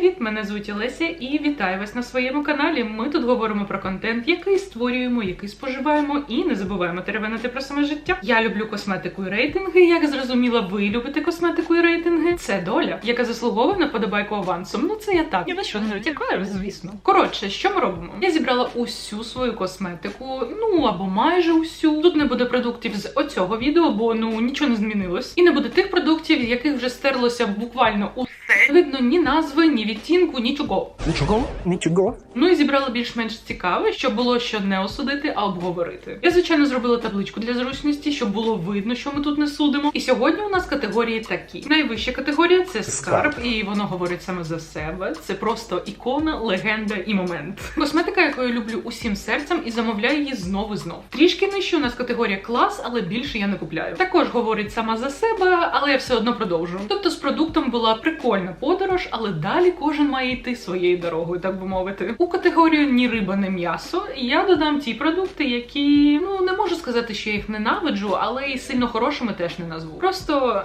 привіт! Мене звуть Олеся і вітаю вас на своєму каналі. Ми тут говоримо про контент, який створюємо, який споживаємо, і не забуваємо теревенити про саме життя. Я люблю косметику і рейтинги. Як зрозуміла, ви любите косметику і рейтинги. Це доля, яка заслуговує на подобайку авансом. Ну це я так. Я на що не натякаю, звісно. Коротше, що ми робимо? Я зібрала усю свою косметику, ну або майже усю. Тут не буде продуктів з оцього відео, бо ну нічого не змінилось. І не буде тих продуктів, яких вже стерлося буквально усе. Не видно ні назви, ні відтінку, нічого. Нічого, нічого. Ну і зібрала більш-менш цікаве, щоб було що не осудити, а обговорити. Я звичайно зробила табличку для зручності, щоб було видно, що ми тут не судимо. І сьогодні у нас категорії такі: найвища категорія це скарб, і воно говорить саме за себе. Це просто ікона, легенда і момент. Косметика, яку я люблю усім серцем, і замовляю її знову знов. Трішки нижче у нас категорія клас, але більше я не купляю. Також говорить сама за себе, але я все одно продовжу. Тобто з продуктом була прикольна подорож, але далі кожен має йти своєю дорогою, так би мовити. У категорію ні риба, ні м'ясо я додам ті продукти, які ну не можу сказати, що я їх ненавиджу, але і сильно хорошими теж не назву. Просто.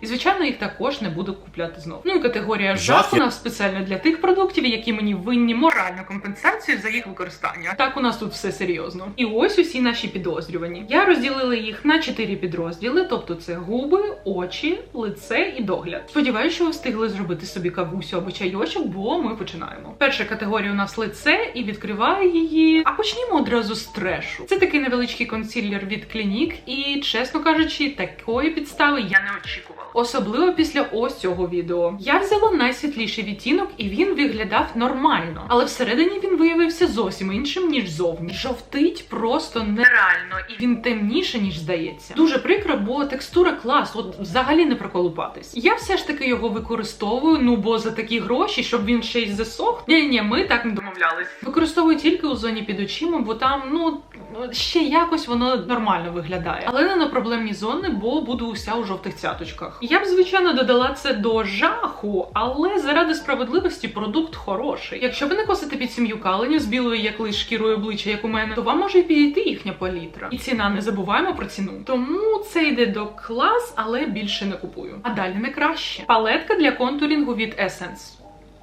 І звичайно, їх також не буду купляти знов. Ну і категорія жах у нас спеціально для тих продуктів, які мені винні моральну компенсацію за їх використання. Так у нас тут все серйозно. І ось усі наші підозрювані. Я розділила їх на чотири підрозділи, тобто це губи, очі, лице і догляд. Сподіваюся, що ви встигли зробити собі кавусю або чайочок, бо ми починаємо. Перша категорія у нас лице, і відкриває її. А почнімо одразу з трешу. Це такий невеличкий консилер від Clinique, і чесно кажучи, такої підстави я не очікувала. Особливо після ось цього відео. Я взяла найсвітліший відтінок, і він виглядав нормально, але всередині він виявився зовсім іншим ніж зовні. Жовтить просто нереально, і він темніше ніж здається. Дуже прикро, бо текстура клас, от взагалі не проколупатись. Я все ж таки його використовую. Ну бо за такі гроші, щоб він ще й засох. Ні, ні, ми так не домовлялись. Використовую тільки у зоні під очима, бо там ну ще якось воно нормально виглядає, але не на проблемні зони, бо буду уся у жовтих цяточках. Я б звичайно додала це до жаху, але заради справедливості продукт хороший. Якщо ви не косите під сім'ю каленів з білою як лиш шкірою обличчя, як у мене, то вам може й підійти їхня палітра. І ціна не забуваємо про ціну. Тому це йде до клас, але більше не купую. А далі не краще. Палетка для контурінгу від Essence.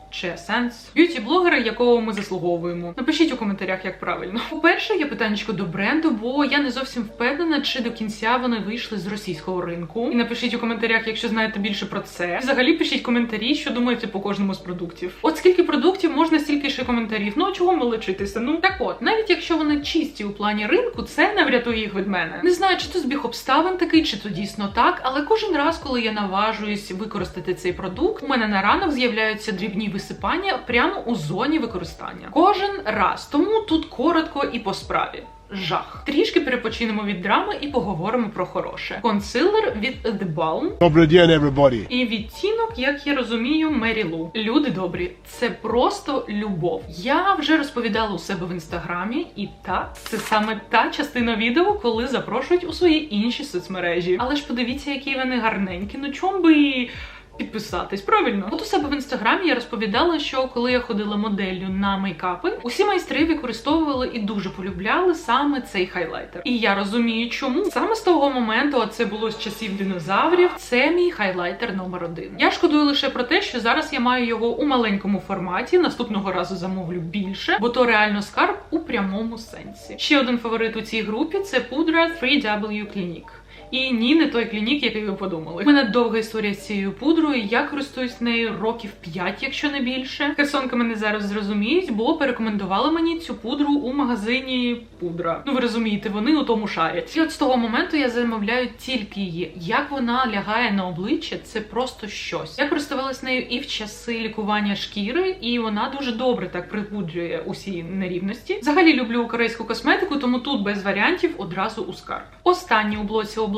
Чи сенс б'юті блогера, якого ми заслуговуємо. Напишіть у коментарях, як правильно. По-перше, є питаннячко до бренду, бо я не зовсім впевнена, чи до кінця вони вийшли з російського ринку. І напишіть у коментарях, якщо знаєте більше про це. Взагалі пишіть коментарі, що думаєте по кожному з продуктів. От скільки продуктів можна, стільки ще коментарів. Ну а чого мелочитися? Ну так от, навіть якщо вони чисті у плані ринку, це не врятує їх від мене. Не знаю, чи то збіг обставин такий, чи то дійсно так, але кожен раз, коли я наважуюсь використати цей продукт, у мене на ранок з'являються дрібні висипання прямо у зоні використання. Кожен раз. Тому тут коротко і по справі. Жах. Трішки перепочинемо від драми і поговоримо про хороше. Консилер від The Balm Добрий день, everybody. і відтінок, як я розумію, Мері Лу. Люди добрі, це просто любов. Я вже розповідала у себе в інстаграмі, і так, це саме та частина відео, коли запрошують у свої інші соцмережі. Але ж подивіться, які вони гарненькі. Ну чом би підписатись, правильно? От у себе в інстаграмі я розповідала, що коли я ходила моделлю на мейкапи, усі майстри використовували і дуже полюбляли саме цей хайлайтер. І я розумію, чому саме з того моменту, а це було з часів динозаврів. Це мій хайлайтер номер один. Я шкодую лише про те, що зараз я маю його у маленькому форматі. Наступного разу замовлю більше, бо то реально скарб у прямому сенсі. Ще один фаворит у цій групі це пудра 3W Clinique. І ні, не той клінік, який ви подумали. У мене довга історія з цією пудрою. Я користуюсь нею років 5, якщо не більше. Херсонка мене зараз зрозуміють, бо порекомендували мені цю пудру у магазині пудра. Ну ви розумієте, вони у тому шарять. І от з того моменту я замовляю тільки її. Як вона лягає на обличчя, це просто щось. Я користувалась нею і в часи лікування шкіри, і вона дуже добре так припудрює усі нерівності. Взагалі люблю корейську косметику, тому тут без варіантів одразу у скарб. Останнє у блоці обличчя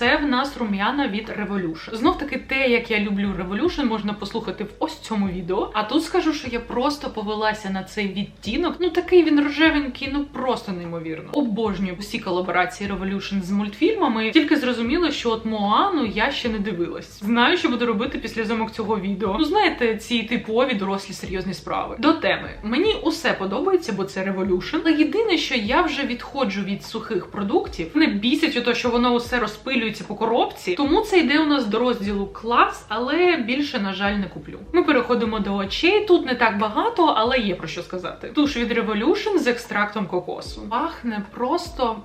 це в нас рум'яна від Revolution. Знов таки, те, як я люблю Revolution, можна послухати в ось цьому відео. А тут скажу, що я просто повелася на цей відтінок. Ну такий він рожевенький, ну просто неймовірно. Обожнюю усі колаборації Revolution з мультфільмами. Тільки зрозуміла, що от Моану я ще не дивилась. Знаю, що буду робити після зйомок цього відео. Ну знаєте, ці типові дорослі серйозні справи. До теми мені усе подобається, бо це Revolution. Але єдине, що я вже відходжу від сухих продуктів, не бісять ото, що воно усе розпилюється по коробці. Тому це йде у нас до розділу клас, але більше, на жаль, не куплю. Ми переходимо до очей. Тут не так багато, але є про що сказати. Туш від Revolution з екстрактом кокосу. Пахне просто.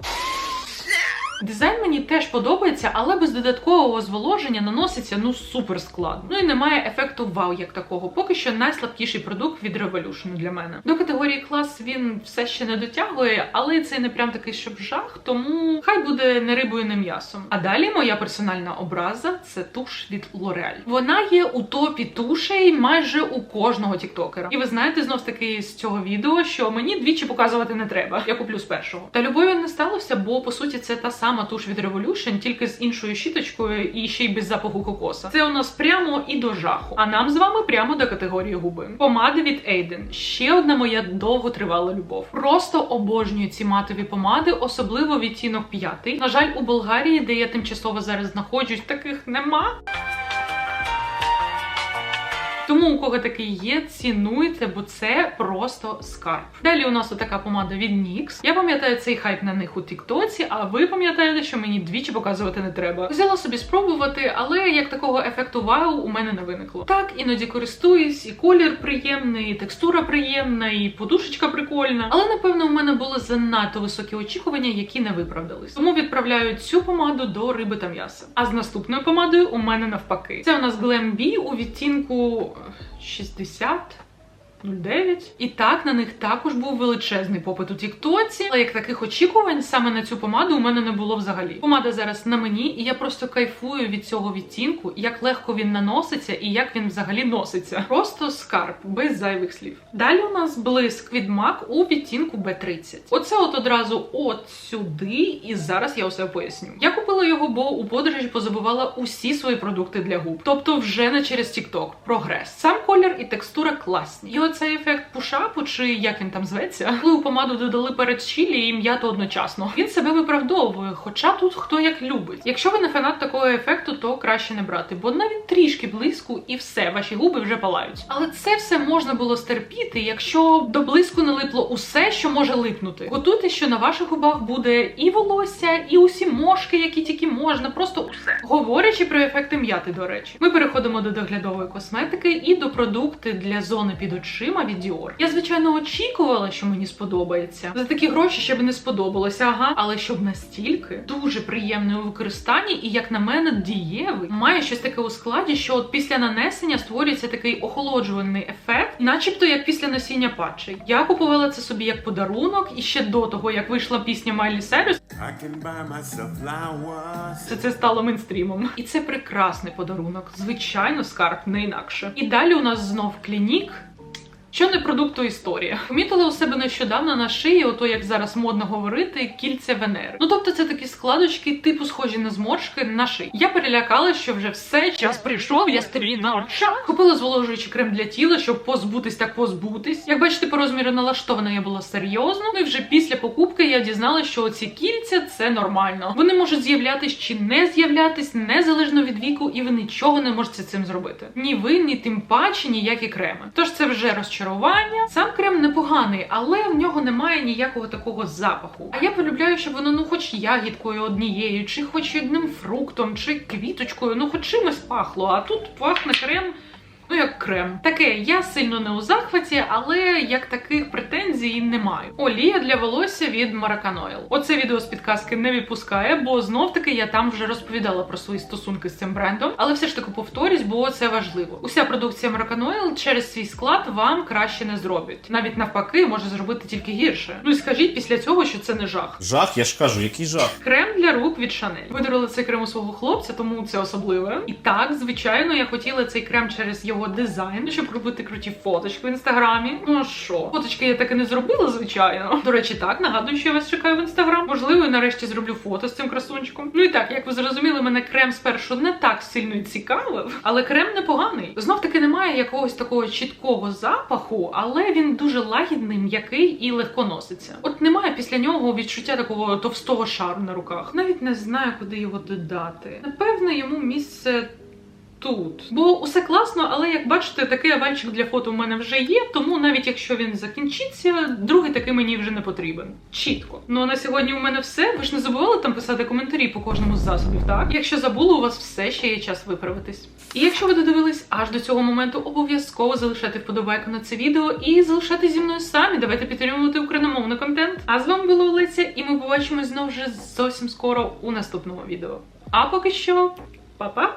Дизайн мені теж подобається, але без додаткового зволоження наноситься ну супер складно. Ну і немає ефекту вау як такого. Поки що найслабкіший продукт від Revolution для мене. До категорії клас він все ще не дотягує, але це не прям такий, щоб жах, тому хай буде не рибою, не м'ясом. А далі моя персональна образа це туш від L'Oreal. Вона є у топі тушей майже у кожного тіктокера. І ви знаєте знов таки з цього відео, що мені двічі показувати не треба. Я куплю з першого. Та любові не сталося, бо по суті це та сама туш від Revolution, тільки з іншою щіточкою і ще й без запаху кокоса. Це у нас прямо і до жаху. А нам з вами прямо до категорії губи. Помади від Aiden. Ще одна моя довготривала любов. Просто обожнюю ці матові помади, особливо відтінок п'ятий. На жаль, у Болгарії, де я тимчасово зараз знаходжусь, таких нема. Тому у кого такий є, цінуйте, бо це просто скарб. Далі у нас отака помада від NYX. Я пам'ятаю цей хайп на них у Тіктоці, а ви пам'ятаєте, що мені двічі показувати не треба. Взяла собі спробувати, але як такого ефекту вау у мене не виникло. Так, іноді користуюсь, і колір приємний, і текстура приємна, і подушечка прикольна. Але напевно у мене були занадто високі очікування, які не виправдались. Тому відправляю цю помаду до риби та м'яса. А з наступною помадою у мене навпаки. Це у нас Glam B у відтінку 60. 09. І так на них також був величезний попит у Тіктоці. Але як таких очікувань саме на цю помаду у мене не було взагалі. Помада зараз на мені, і я просто кайфую від цього відтінку, як легко він наноситься і як він взагалі носиться. Просто скарб, без зайвих слів. Далі у нас блиск від MAC у відтінку B30. Оце от одразу от сюди, і зараз я усе поясню. Я купила його, бо у подорожі позабувала усі свої продукти для губ. Тобто вже не через TikTok. Прогрес. Сам колір і текстура класні. І оцей ефект пушапу, чи як він там зветься, коли у помаду додали перед чілі і м'яту одночасно. Він себе виправдовує, хоча тут хто як любить. Якщо ви не фанат такого ефекту, то краще не брати, бо навіть трішки блиску і все, ваші губи вже палають. Але це все можна було стерпіти, якщо до блиску не липло усе, що може липнути. Готуйте, що на ваших губах буде і волосся, і усі мошки, які тільки можна, просто усе. Говорячи про ефекти м'яти, до речі, ми переходимо до доглядової косметики і до продукти для зони під очима від Dior. Я звичайно очікувала, що мені сподобається. За такі гроші ще б не сподобалося, ага. Але щоб настільки дуже приємний у використанні, і як на мене, дієвий, має щось таке у складі, що от після нанесення створюється такий охолоджувальний ефект, начебто як після носіння патчей. Я купувала це собі як подарунок, і ще до того, як вийшла пісня Майлі flowers. це, це стало мейнстрімом. І це прекрасний подарунок. Звичайно, скарб не інакше. І далі у нас знов клінік. Що не продукт, то історія. Помітила у себе нещодавно на шиї, ото як зараз модно говорити, кільця Венери. Ну тобто це такі складочки, типу схожі на зморшки на шиї. Я перелякала, що вже все час прийшов, я старі на очах. Купила зволожуючий крем для тіла, щоб позбутись так позбутись. Як бачите, по розміру налаштована я була серйозно. Ну і вже після покупки я дізналася, що оці кільця це нормально. Вони можуть з'являтись чи не з'являтись незалежно від віку, і ви нічого не можете цим зробити. Ні ви, ні тим паче ніякі креми. Тож це вже розчарування. Сам крем непоганий, але в нього немає ніякого такого запаху. А я полюбляю, щоб воно ну хоч ягідкою однією, чи хоч одним фруктом, чи квіточкою, ну хоч чимось пахло. А тут пахне крем. Ну, як крем. Таке, я сильно не у захваті, але як таких претензій не маю. Олія для волосся від Maracan Оце відео з підказки не відпускає, бо знов таки я там вже розповідала про свої стосунки з цим брендом. Але все ж таки повторюсь, бо це важливо. Уся продукція Maracan через свій склад вам краще не зробить. Навіть навпаки, може зробити тільки гірше. Ну і скажіть після цього, що це не жах. Жах, я ж кажу, який жах. Крем для рук від Chanel. Видорили цей крем у свого хлопця, тому це особливе. І так, звичайно, я хотіла цей крем через його дизайн, щоб робити круті фоточки в інстаграмі. Ну а що, фоточки я так і не зробила, звичайно. До речі, так нагадую, що я вас чекаю в інстаграм. Можливо, і нарешті зроблю фото з цим красунчиком. Ну і так, як ви зрозуміли, мене крем спершу не так сильно цікавив, але крем непоганий. Знов таки немає якогось такого чіткого запаху, але він дуже лагідний, м'який і легко носиться. От немає після нього відчуття такого товстого шару на руках. Навіть не знаю, куди його додати. Напевно, йому місце тут. Бо усе класно, але як бачите, такий овальчик для фото в мене вже є, тому навіть якщо він закінчиться, другий такий мені вже не потрібен. Чітко. Ну а на сьогодні у мене все. Ви ж не забували там писати коментарі по кожному з засобів, так? Якщо забули, у вас все ще є час виправитись. І якщо ви додивились аж до цього моменту, обов'язково залишайте вподобайку на це відео і залишайте зі мною самі. Давайте підтримувати україномовний контент. А з вами була Олеся, і ми побачимось знову вже зовсім скоро у наступному відео. А поки що, па-па!